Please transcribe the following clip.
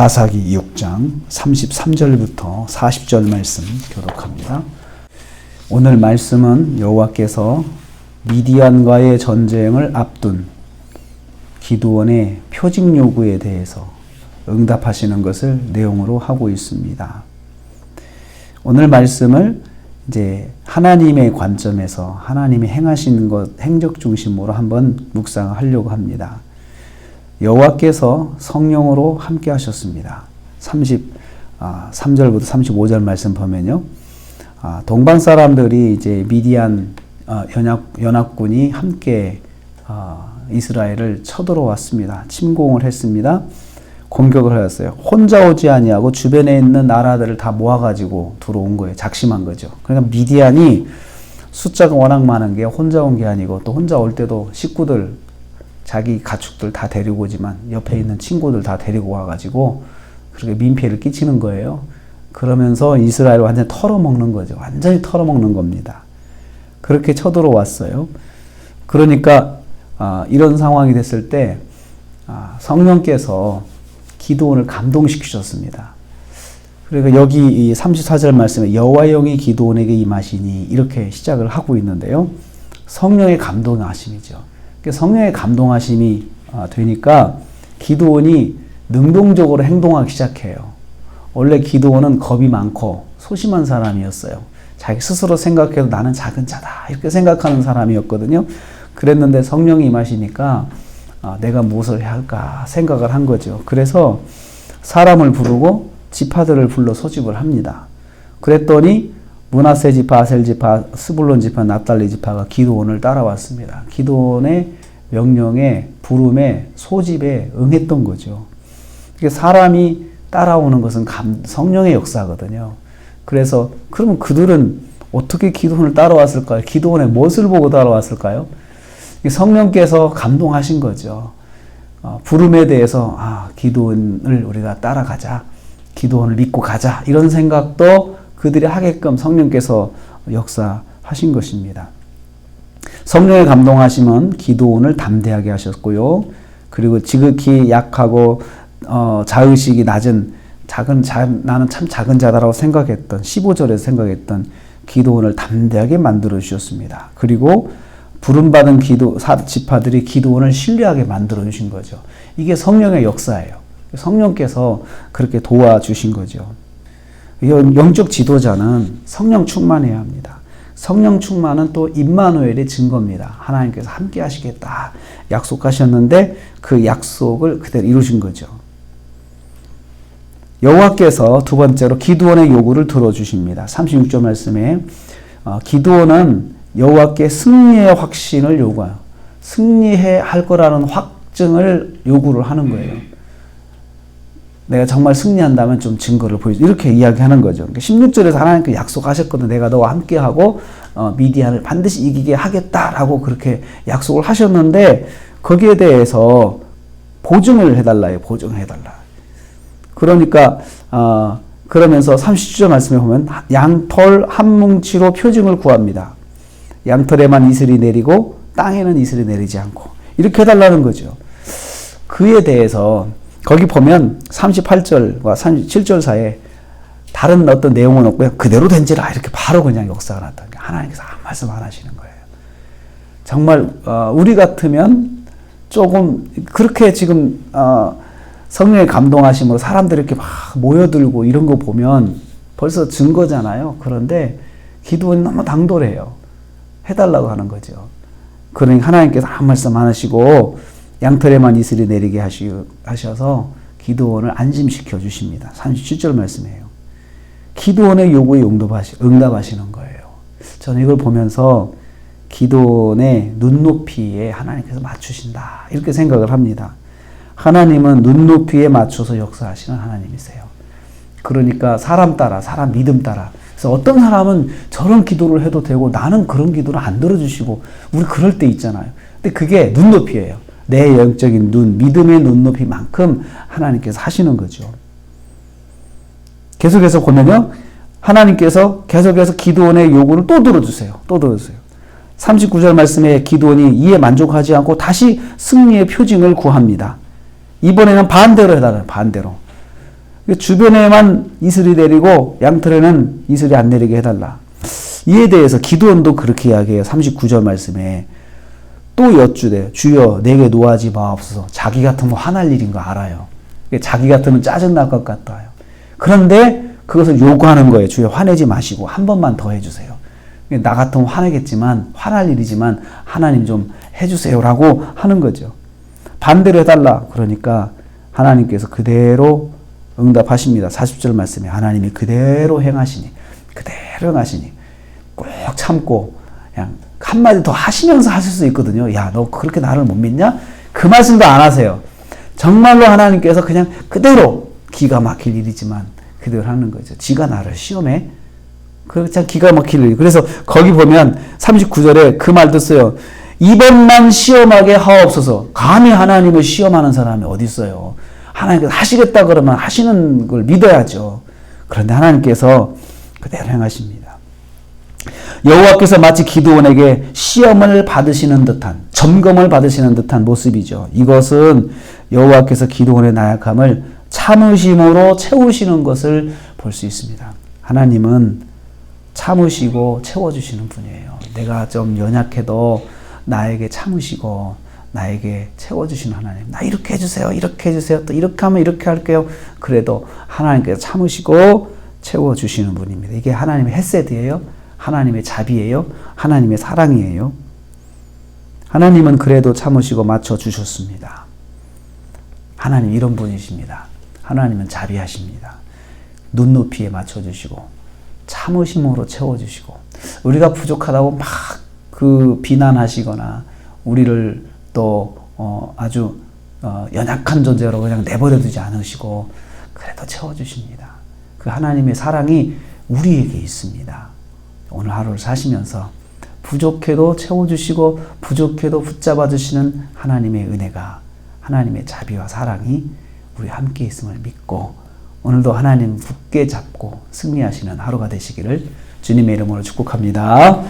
사사기 6장 33절부터 40절 말씀 교독합니다. 오늘 말씀은 여호와께서 미디안과의 전쟁을 앞둔 기도원의 표직 요구에 대해서 응답하시는 것을 내용으로 하고 있습니다. 오늘 말씀을 이제 하나님의 관점에서 하나님이 행하시는 것 행적 중심으로 한번 묵상하려고 합니다. 여호와께서 성령으로 함께 하셨습니다. 30 아, 3절부터 35절 말씀 보면요. 아, 동방 사람들이 이제 미디안 아, 연합 연합 군이 함께 아, 이스라엘을 쳐들어왔습니다. 침공을 했습니다. 공격을 하였어요. 혼자 오지 아니하고 주변에 있는 나라들을 다 모아가지고 들어온 거예요. 작심한 거죠. 그러니까 미디안이 숫자가 워낙 많은 게 혼자 온 게 아니고 또 혼자 올 때도 식구들 자기 가축들 다 데리고 오지만 옆에 있는 친구들 다 데리고 와가지고 그렇게 민폐를 끼치는 거예요. 그러면서 이스라엘을 완전히 털어먹는 거죠. 완전히 털어먹는 겁니다. 그렇게 쳐들어왔어요. 그러니까 아, 이런 상황이 됐을 때 아, 성령께서 기도원을 감동시키셨습니다. 그러니까 여기 이 34절 말씀에 여호와 영이 기도원에게 임하시니 이렇게 시작을 하고 있는데요. 성령의 감동하심이죠. 그러니까 성령의 감동하심이 아, 되니까 기도원이 능동적으로 행동하기 시작해요. 원래 기도원은 겁이 많고 소심한 사람이었어요. 자기 스스로 생각해도 나는 작은 자다 이렇게 생각하는 사람이었거든요. 그랬는데 성령이 임하시니까 아, 내가 무엇을 해야 할까 생각을 한 거죠. 그래서 사람을 부르고 지파들을 불러 소집을 합니다. 그랬더니 문하세 지파, 아셀 지파, 스불론 지파, 납달리 지파가 기도원을 따라왔습니다. 기도원의 명령에 부름에 소집에 응했던 거죠. 사람이 따라오는 것은 감, 성령의 역사거든요. 그래서 그러면 그들은 어떻게 기도원을 따라왔을까요? 기도원에 무엇을 보고 따라왔을까요? 성령께서 감동하신 거죠. 어, 부름에 대해서 아, 기도원을 우리가 따라가자. 기도원을 믿고 가자. 이런 생각도 그들이 하게끔 성령께서 역사하신 것입니다. 성령의 감동하심은 기도원을 담대하게 하셨고요. 그리고 지극히 약하고 어, 자의식이 낮은 작은 자, 나는 참 작은 자다라고 생각했던 15절에서 생각했던 기도원을 담대하게 만들어 주셨습니다. 그리고 부름받은 기도 지파들이 기도원을 신뢰하게 만들어 주신 거죠. 이게 성령의 역사예요. 성령께서 그렇게 도와주신 거죠. 영적 지도자는 성령 충만해야 합니다. 성령 충만은 또 임마누엘의 증거입니다. 하나님께서 함께 하시겠다 약속하셨는데 그 약속을 그대로 이루신 거죠. 여호와께서 두 번째로 기도원의 요구를 들어주십니다. 36절 말씀에 어, 기도원은 여호와께 승리의 확신을 요구해요. 승리해 할 거라는 확증을 요구를 하는 거예요. 내가 정말 승리한다면 좀 증거를 보여줘. 이렇게 이야기하는 거죠. 16절에서 그러니까 하나님께 약속하셨거든. 내가 너와 함께하고 어, 미디안을 반드시 이기게 하겠다라고 그렇게 약속을 하셨는데 거기에 대해서 보증을 해달라요. 보증해달라. 그러니까 어, 그러면서 30절 말씀에 보면 양털 한 뭉치로 표징을 구합니다. 양털에만 이슬이 내리고 땅에는 이슬이 내리지 않고 이렇게 해달라는 거죠. 그에 대해서 거기 보면 38절과 37절 사이에 다른 어떤 내용은 없고요. 그대로 된지라 이렇게 바로 그냥 역사가 났다. 하나님께서 아무 말씀 안 하시는 거예요. 정말 어, 우리 같으면 조금 그렇게 지금 어, 성령의 감동하심으로 사람들이 이렇게 막 모여들고 이런 거 보면 벌써 증거잖아요. 그런데 기도는 너무 당돌해요. 해달라고 하는 거죠. 그러니 하나님께서 아무 말씀 안 하시고 양털에만 이슬이 내리게 하시, 하셔서 기도원을 안심시켜 주십니다. 37절 말씀이에요. 기도원의 요구에 응답하시, 응답하시는 거예요. 저는 이걸 보면서 기도원의 눈높이에 하나님께서 맞추신다. 이렇게 생각을 합니다. 하나님은 눈높이에 맞춰서 역사하시는 하나님이세요. 그러니까 사람 따라, 사람 믿음 따라. 그래서 어떤 사람은 저런 기도를 해도 되고 나는 그런 기도를 안 들어주시고 우리 그럴 때 있잖아요. 근데 그게 눈높이예요. 내 영적인 눈, 믿음의 눈높이만큼 하나님께서 하시는 거죠. 계속해서 보면요. 하나님께서 계속해서 기도원의 요구를 또 들어주세요. 또 들어주세요. 39절 말씀에 기도원이 이에 만족하지 않고 다시 승리의 표징을 구합니다. 이번에는 반대로 해달라요. 반대로. 주변에만 이슬이 내리고 양털에는 이슬이 안 내리게 해달라. 이에 대해서 기도원도 그렇게 이야기해요. 39절 말씀에 또 여쭈대 주여 내게 노하지 마옵소서. 자기 같으면 화날 일인 거 알아요. 자기 같으면 짜증날 것 같아요. 그런데 그것을 요구하는 거예요. 주여 화내지 마시고 한 번만 더 해주세요. 나 같으면 화내겠지만 화날 일이지만 하나님 좀 해주세요라고 하는 거죠. 반대로 해달라. 그러니까 하나님께서 그대로 응답하십니다. 40절 말씀에 하나님이 그대로 행하시니 그대로 행하시니 꼭 참고 그냥 한마디 더 하시면서 하실 수 있거든요. 야, 너 그렇게 나를 못 믿냐? 그 말씀도 안 하세요. 정말로 하나님께서 그냥 그대로 기가 막힐 일이지만 그대로 하는 거죠. 지가 나를 시험해. 그참 기가 막힐 일. 그래서 거기 보면 39절에 그 말도 써요. 이번만 시험하게 하옵소서. 감히 하나님을 시험하는 사람이 어디 있어요? 하나님께서 하시겠다 그러면 하시는 걸 믿어야죠. 그런데 하나님께서 그대로 행하십니다. 여호와께서 마치 기도원에게 시험을 받으시는 듯한 점검을 받으시는 듯한 모습이죠. 이것은 여호와께서 기도원의 나약함을 참으심으로 채우시는 것을 볼 수 있습니다. 하나님은 참으시고 채워주시는 분이에요. 내가 좀 연약해도 나에게 참으시고 나에게 채워주시는 하나님. 나 이렇게 해주세요. 이렇게 해주세요. 또 이렇게 하면 이렇게 할게요. 그래도 하나님께서 참으시고 채워주시는 분입니다. 이게 하나님의 헤세드예요. 하나님의 자비예요. 하나님의 사랑이에요. 하나님은 그래도 참으시고 맞춰 주셨습니다. 하나님 이런 분이십니다. 하나님은 자비하십니다. 눈높이에 맞춰 주시고 참으심으로 채워 주시고 우리가 부족하다고 막 그 비난하시거나 우리를 또 어, 아주 어, 연약한 존재로 그냥 내버려 두지 않으시고 그래도 채워 주십니다. 그 하나님의 사랑이 우리에게 있습니다. 오늘 하루를 사시면서 부족해도 채워주시고 부족해도 붙잡아 주시는 하나님의 은혜가 하나님의 자비와 사랑이 우리 함께 있음을 믿고 오늘도 하나님 굳게 잡고 승리하시는 하루가 되시기를 주님의 이름으로 축복합니다.